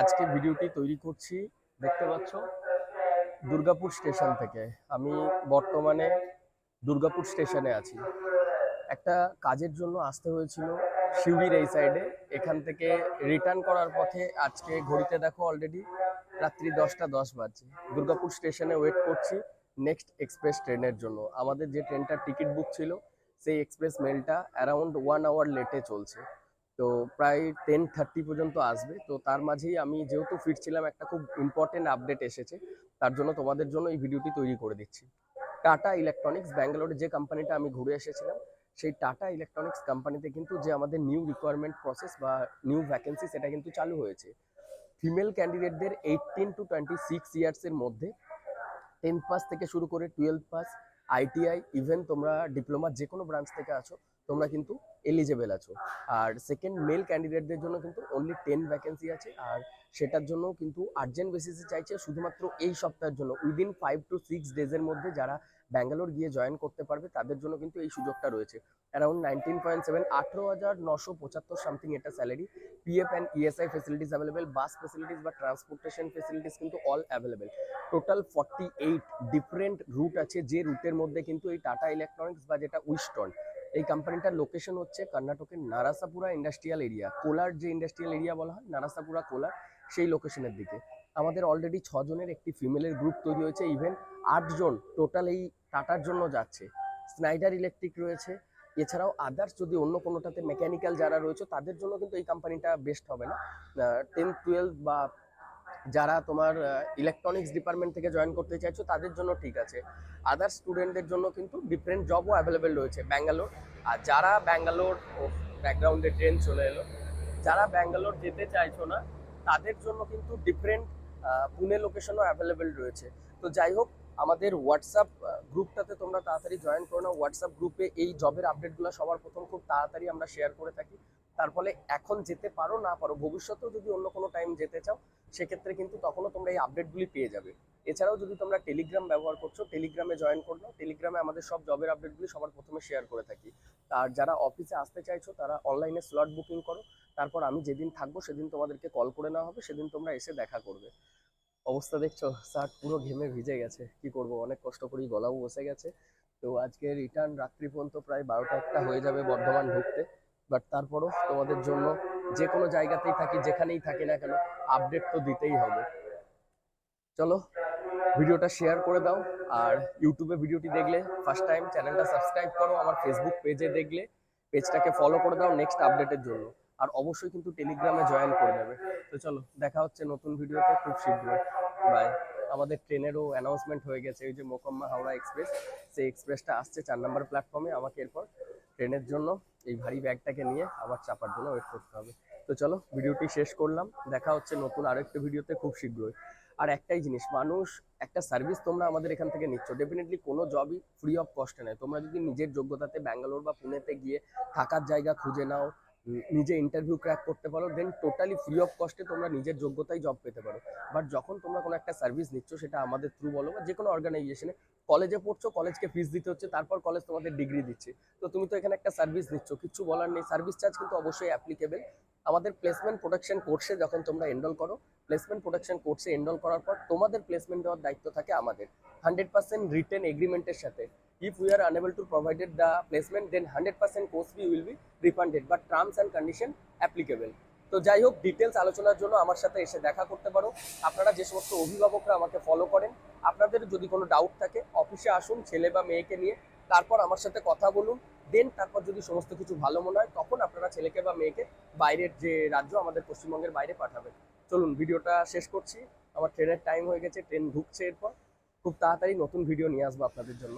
আজকে ভিডিওটি তৈরি করছি, দেখতে পাচ্ছ, দুর্গাপুর স্টেশন থেকে। আমি বর্তমানে দুর্গাপুর স্টেশনে আছি। একটা কাজের জন্য আসতে হয়েছিল শিউরির এই সাইডে এখান থেকে রিটার্ন করার পথে আজকে ঘড়িতে দেখো অলরেডি রাত্রি দশটা দশ বাজছে। দুর্গাপুর স্টেশনে ওয়েট করছি নেক্সট এক্সপ্রেস ট্রেনের জন্য। আমাদের যে ট্রেনটার টিকিট বুক ছিল, সেই এক্সপ্রেস মেলটা অ্যারাউন্ড ওয়ান আওয়ার লেটে চলছে। তো প্রায় টেন থার্টি পর্যন্ত আসবে। তো তার মাঝেই আমি যেহেতু ফিরছিলাম, একটা খুব ইম্পর্টেন্ট আপডেট এসেছে। তার জন্য তোমাদের জন্য এই ভিডিওটি তৈরি করে দিচ্ছি। টাটা ইলেকট্রনিক্স ব্যাঙ্গালোরে যে কোম্পানিটা আমি ঘুরে এসেছিলাম, সেই টাটা ইলেকট্রনিক্স কোম্পানিতে কিন্তু যে আমাদের নিউ রিকোয়ারমেন্ট প্রসেস বা নিউ ভ্যাকেন্সি সেটা কিন্তু চালু হয়েছে। ফিমেল ক্যান্ডিডেটদের এইটিন টু টোয়েন্টি সিক্স ইয়ার্সের মধ্যে টেন্থ পাস থেকে শুরু করে টুয়েলভ পাস আইটিআই ইভেন তোমরা ডিপ্লোমা যে কোনো ব্রাঞ্চ থেকে আছো তোমরা কিন্তু এলিজেবেল আছো। আর সেকেন্ড মেল ক্যান্ডিডেটদের জন্য কিন্তু অনলি টেন ভ্যাকেন্সি আছে। আর সেটার জন্য কিন্তু আর্জেন্ট বেসিসে চাইছে শুধুমাত্র এই সপ্তাহের জন্য। উইদিন ফাইভ টু সিক্স ডেজের মধ্যে যারা ব্যাঙ্গালোর গিয়ে জয়েন করতে পারবে, তাদের জন্য কিন্তু এই সুযোগটা রয়েছে। অ্যারাউন্ড নাইনটিন পয়েন্ট সেভেন আঠেরো হাজার নশো পঁচাত্তর সামথিং এটা salary PF and ESI facilities available bus facilities বা ট্রান্সপোর্টেশন ফেসিলিটিস কিন্তু all available total forty eight different route আছে, যে রুটের মধ্যে কিন্তু এই টাটা ইলেকট্রনিক্স বা যেটা উইস্টন এই কোম্পানিটার লোকেশন হচ্ছে কর্ণাটকের নারাসাপুরা ইন্ডাস্ট্রিয়াল এরিয়া কোলার যে ইন্ডাস্ট্রিয়াল এরিয়া বলা হয়, নারাসাপুরা কোলার, সেই লোকেশনের দিকে। আমাদের অলরেডি ছজনের একটি ফিমেলের গ্রুপ তৈরি হয়েছে। ইভেন আটজন টোটাল এই টাটার জন্য যাচ্ছে। স্নাইডার ইলেকট্রিক রয়েছে। এছাড়াও আদার্স যদি অন্য কোনোটাতে মেকানিক্যাল যারা রয়েছে, তাদের জন্য কিন্তু এই কোম্পানিটা বেস্ট হবে না। টেন টুয়েলভ বা যারা তোমার ইলেকট্রনিক্স ডিপার্টমেন্ট থেকে জয়েন করতে চাইছো, তাদের জন্য ঠিক আছে। আদার স্টুডেন্টদের জন্য কিন্তু ডিফারেন্ট জবও অ্যাভেলেবেল রয়েছে ব্যাঙ্গালোর। আর যারা ব্যাঙ্গালোর ব্যাকগ্রাউন্ডে ট্রেন চলে এলো, যারা ব্যাঙ্গালোর যেতে চাইছো না, তাদের জন্য কিন্তু ডিফারেন্ট পুনে লোকেশনও অ্যাভেলেবেল রয়েছে। তো যাই হোক, আমাদের হোয়াটসঅ্যাপ গ্রুপটাতে তোমরা তাড়াতাড়ি জয়েন করো না হোয়াটসঅ্যাপ গ্রুপে এই জবের আপডেটগুলো সবার প্রথম খুব তাড়াতাড়ি আমরা শেয়ার করে থাকি। তার ফলে এখন যেতে পারো, না পারো, ভবিষ্যতেও যদি অন্য কোনো টাইম যেতে চাও, সেক্ষেত্রে কিন্তু তখনও তোমরা এই আপডেটগুলি পেয়ে যাবে। এছাড়াও যদি তোমরা টেলিগ্রাম ব্যবহার করছ টেলিগ্রামে জয়েন করল টেলিগ্রামে আমাদের সব জবের আপডেটগুলি সবার প্রথমে শেয়ার করে থাকি। আর যারা অফিসে আসতে চাইছো, তারা অনলাইনে স্লট বুকিং করো, তারপর আমি যেদিন থাকব, সেদিন তোমাদেরকে কল করে নেওয়া হবে, সেদিন তোমরা এসে দেখা করবে। অবস্থা দেখছ? শার্ট পুরো ঘেমে ভিজে গেছে। কি করব? অনেক কষ্ট করেই গলাও বসে গেছে। তো আজকে রিটার্ন রাত্রি পর্যন্ত প্রায় বারোটা একটা হয়ে যাবে বর্ধমান ঢুকতে। বাট তারপরও তোমাদের জন্য যে কোনো জায়গাতেই থাকি, যেখানেই থাকি না কেন আপডেট তো দিতেই হবে। চলো, ভিডিওটা শেয়ার করে দাও আর ইউটিউবে ভিডিওটি দেখলে ফার্স্ট টাইম চ্যানেলটা সাবস্ক্রাইব করো, আমার ফেসবুক পেজে দেখলে পেজটাকে ফলো করে দাও নেক্সট আপডেটের জন্য। আর অবশ্যই কিন্তু টেলিগ্রামে জয়েন করে দেবে। তো চলো, দেখা হচ্ছে নতুন ভিডিওতে খুব শীঘ্রই। বাই আমাদের ট্রেনেরও অ্যানাউন্সমেন্ট হয়ে গেছে, এই যে মোকাম্মা হাওড়া এক্সপ্রেস সেই এক্সপ্রেসটা আসছে চার নম্বর প্ল্যাটফর্মে আমাকে এরপর ট্রেনের জন্য এই ভারী ব্যাগটাকে নিয়ে আবার চাপার জন্য ওয়েট করতে হবে। তো চলো, ভিডিওটি শেষ করলাম। দেখা হচ্ছে নতুন আরেকটা ভিডিওতে খুব শীঘ্রই। আর একটাই জিনিস, মানুষ একটা সার্ভিস তোমরা আমাদের এখান থেকে নিচ্ছ। ডেফিনেটলি কোনো জবই ফ্রি অফ কস্টে নেয়। তোমরা যদি নিজের যোগ্যতাতে ব্যাঙ্গালোর বা পুনেতে গিয়ে থাকার জায়গা খুঁজে নাও নিজে ইন্টারভিউ ক্র্যাক করতে পারো দেন টোটালি ফ্রি অফ কস্টে তোমরা নিজের যোগ্যতায় জব পেতে পারো। বাট যখন তোমরা কোনো একটা সার্ভিস নিচ্ছ, সেটা আমাদের থ্রু বলো বা যে কোনো অর্গানাইজেশনে কলেজে পড়ছো কলেজকে ফিস দিতে হচ্ছে, তারপর কলেজ তোমাদের ডিগ্রি দিচ্ছে। তো তুমি তো এখানে একটা সার্ভিস নিচ্ছ কিছু বলার নেই। সার্ভিস চার্জ কিন্তু অবশ্যই অ্যাপ্লিকেবল আমাদের প্লেসমেন্ট প্রোটেকশন কোর্সে যখন তোমরা এনরোল করো প্লেসমেন্ট প্রোটেকশন কোর্সে এনরোল করার পর তোমাদের প্লেসমেন্ট দেওয়ার দায়িত্ব থাকে আমাদের। হান্ড্রেড পার্সেন্ট রিটেন এগ্রিমেন্টের সাথে। If we are unable to provided the placement, then 100% course fee will be refunded, but terms and condition applicable. তো যাই হোক ডিটেলস আলোচনার জন্য আমার সাথে এসে দেখা করতে পারো। আপনারা যে সমস্ত অভিভাবকরা আমাকে ফলো করেন, আপনাদের যদি কোনো ডাউট থাকে অফিসে আসুন, ছেলে বা মেয়েকে নিয়ে, তারপর আমার সাথে কথা বলুন দেন তারপর যদি সমস্ত কিছু ভালো মনে হয়, তখন আপনারা ছেলেকে বা মেয়েকে বাইরের যে রাজ্য, আমাদের পশ্চিমবঙ্গের বাইরে পাঠাবেন। চলুন, ভিডিওটা শেষ করছি। আমার ট্রেনের টাইম হয়ে গেছে ট্রেন ঢুকছে এরপর। খুব তাড়াতাড়ি নতুন ভিডিও নিয়ে আসব আপনাদের জন্য।